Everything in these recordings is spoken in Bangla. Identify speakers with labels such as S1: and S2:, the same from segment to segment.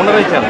S1: గవర్నర్ ఇచ్చారు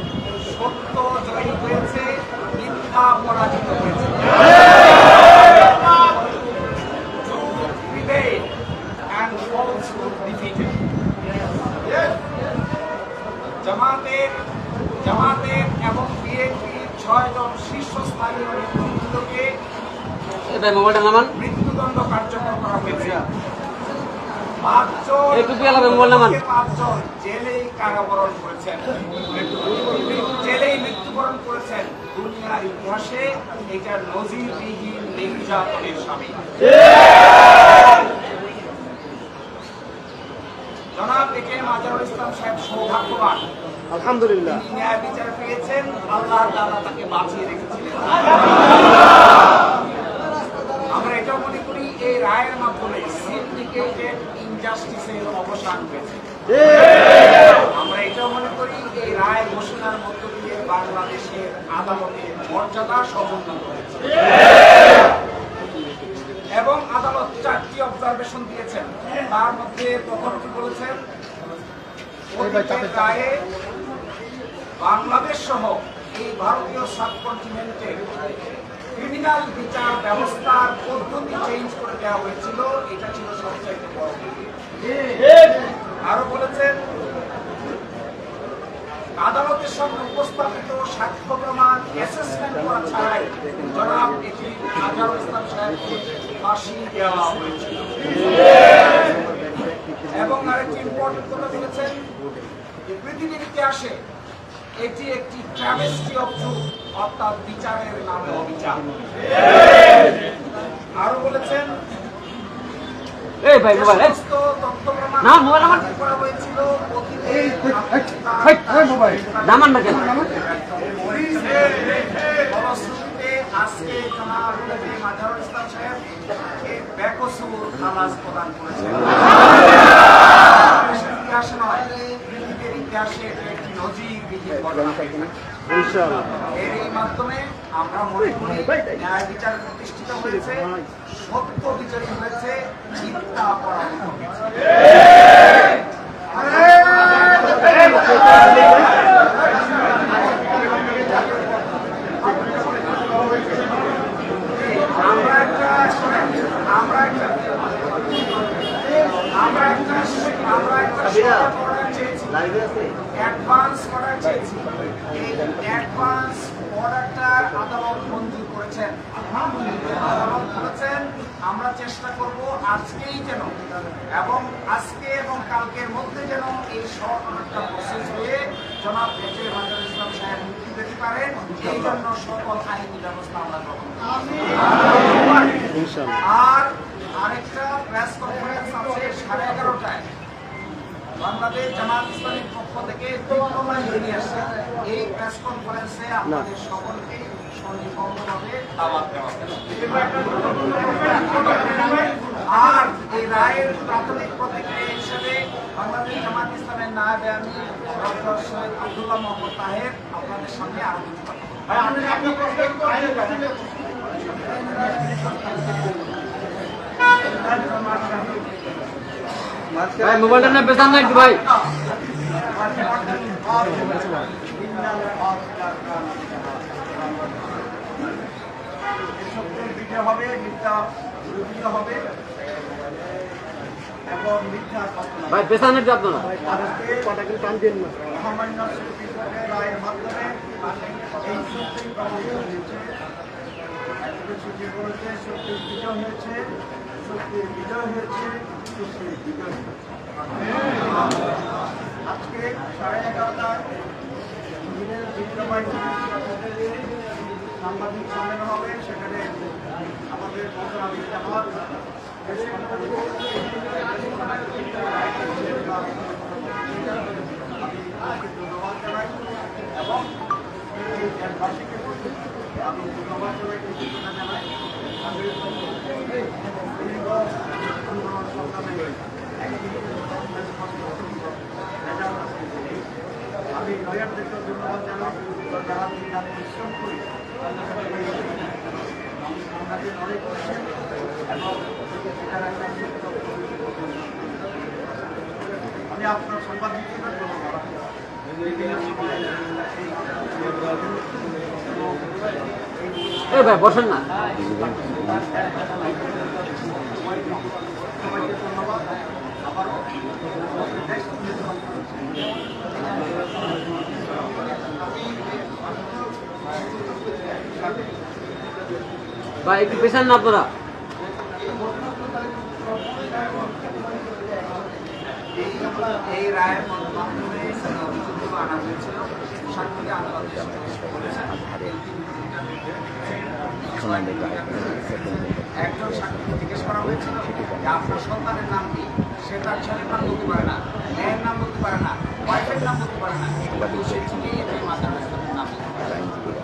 S1: জামাতের এবং বিএনপির ছয়জন শীর্ষস্থানীয় নেতৃবৃন্দকে মৃত্যুদণ্ড কার্যকর করা হয়েছে। পাঁচজন জেলেই কারাবরণ করেছেন। জেলেই মৃত্যুবরণ করেছেন দুনিয়ার ইতিহাসে এটা নজিরবিহীন নির্যাতনের স্বামী। জনাব একে মাজারুল ইসলাম সাহেব সৌভাগ্যবান।
S2: আলহামদুলিল্লাহ।
S1: বিচার পেয়েছেন আল্লাহ তাআলা তাকে বাঁচিয়ে রেখেছিলেন। আমরা এটা মনে করি এই রায়ের মাধ্যমে সিন্ডিকেটেড ইনজাস্টিসের অবসান হয়েছে। আমরা এটাও মনে করি এই রায় ঘোষণার মধ্য দিয়ে বাংলাদেশের আদালতের মর্যাদা সমুন্নত হয়েছে। এবং আদালত চারটি অবজারভেশন দিয়েছেন। তার মধ্যে প্রথমটি বলেছেন রায়ে বাংলাদেশ সহ এই ভারতীয় সাবকন্টিনেন্টে ক্রিমিনাল বিচার ব্যবস্থার পদ্ধতি চেঞ্জ করে দেওয়া হয়েছিল, এটা ছিল সবচাইতে বড় আরও বলেছেন, আদালতের সামনে উপস্থাপিত সাক্ষ্য প্রমাণ করা ছাড়াই জনাব এটি আজহারুল ইসলাম সাহেবকে ফাঁসি দেওয়া হয়েছিল। এবং আরেকটি ইম্পর্টেন্ট কথা বলেছেন যে পৃথিবীর ইতিহাসে এটি একটি ট্রাভেস্টি অফ ট্রুথ অর্থাৎ বিচারের নামে অবিচার। আরও বলেছেন
S3: এই ভাই মোবাইল এই। না, মোবাইল আমার।
S1: করা হয়েছিল
S2: হেই, মোবাইল।
S3: নামান না কেন?
S1: আজকে জনাব মাজারুল ইসলাম সাহেব বেকসুর খালাস প্রদান করেছেন। ইতিহাসে নয় ইতিহাসে একটি নজিরবিহীন ঘটনা এর এই মাধ্যমে আমরা মনে করি ন্যায় বিচার প্রতিষ্ঠিত হয়েছে সত্য বিচারী হয়েছে পরাজিত হয়েছে আমরা একটা আমরা একটা আমরা একটা আমরা একটা short order চেয়েছি অ্যাডভান্স অর্ডার চেয়েছি এই অ্যাডভান্স অর্ডারটা আদালত মঞ্জুর করেছেন আদালত বলেছেন আমরা চেষ্টা করব আজকেই যেন এবং আজকে এবং কালকের মধ্যে যেন এই অর্ডারটা প্রসেস হয়ে জনাব বেজে মাজার ইসলাম সাহেব মুক্তি পেতে পারেন। এই জন্য সকল আইনি ব্যবস্থা আমরা গ্রহণ আর আরেকটা প্রেস কনফারেন্স আছে সাড়ে এগারোটায়। বাংলাদেশ জামাত ইসলামের পক্ষ থেকে এই প্রেস কনফারেন্সে আপনাদের সকলকে আর এই রায়ের প্রাথমিক প্রতিক্রিয়া হিসেবে বাংলাদেশ জামাত ইসলামের নায়বে আমি ডক্টর সৈয়দ আব্দুল্লাহ মোহাম্মদ তাহের আপনাদের সামনে আরও কিছু কথা
S3: ভাই মোবাইলটা না বেচান না একটু ভাই
S1: সত্যের বিজয় হবে মিথ্যা বিরোধিতা হবে এবং মিথ্যা কল্পনা
S3: ভাই বেচান একটু আপনারা
S1: আজকে
S2: পাটাকে টান দিন না।
S1: মহামান্য সুপ্রিম কোর্টের রায়ের মাধ্যমে এই সত্যি প্রমাণিত হয়েছে সত্যি বিজয় হয়েছে সত্যের বিজয় হয়েছে সত্যের বিজয় হয়েছে। আজকে সাড়ে এগারোটায় দিনের দ্বিতীয় বাড়িতে সাংবাদিক সম্মেলন হবে, সেখানে আমাদের মন্ত্রণালয় আমি ধন্যবাদ জানাই এবং আমি ধন্যবাদ আমি আমি ধন্যবাদ জানাই যারা রাত পরিশ্রম করি আমি আপনার
S3: এই ভাই বসেন না।
S1: ধন্যবাদ।
S3: ভাই একটু পেছান না আপনারা।
S1: এই রায়ের মাধ্যমে আনা হয়েছিল সাক্ষীকে আদালত বলেছেন একজন সাক্ষীকে জিজ্ঞেস করা হয়েছিল যে আপনার সন্তানের নাম কি? সে তার ছেলের নাম বলতে পারে না মেয়ের নাম বলতে পারে না ওয়াইফের নাম বলতে পারে না।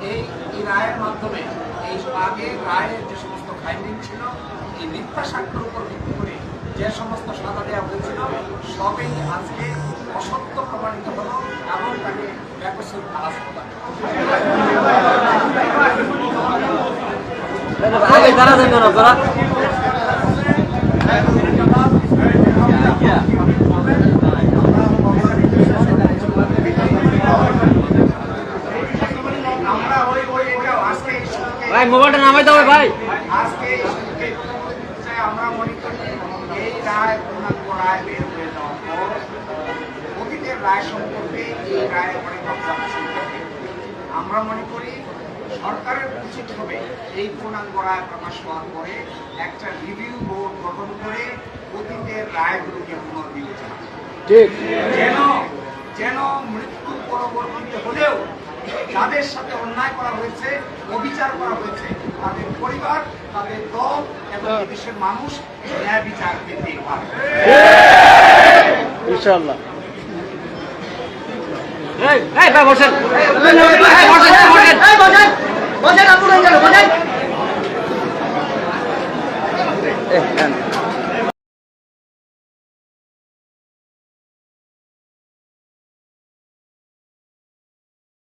S1: এই এই রায়ের মাধ্যমে এই আগে রায়ের যে সমস্ত ফাইন্ডিং ছিল এই মিথ্যা সাক্ষ্যের উপর ভিত্তি করে যে সমস্ত সাজা দেওয়া হয়েছিল সবই আজকে অসত্য প্রমাণিত হলো এবং তাকে ব্যাকসুর খালাস প্রদান
S3: আগে দাঁড়া দেন কেন আপনারা
S1: আমরা ওই ওই এটা আজকে এই সুযোগে
S3: ভাই মোবাইলটা নামাই দাও ভাই।
S1: আজকে আমরা মনে করি এই রায় পূর্ণাঙ্গ রায় বের হয়ে যাওয়ার পর অতীতের রায় সম্পর্কে এই রায় অনেক অবজারভেশন থাকে আমরা মনে করি সরকারের উচিত হবে এই পূর্ণাঙ্গ রায় প্রকাশ হওয়ার পরে একটা রিভিউ বোর্ড গঠন করে অতীতের রায়গুলোকে পুনর্বিবেচনা যেন যেন মৃত্যুর পরবর্তীতে হলেও যাদের সাথে অন্যায় করা হয়েছে অবিচার করা হয়েছে। তাদের পরিবার তাদের দল এবং দেশের মানুষ ন্যায় বিচার পেতে
S4: পারবে বসেন।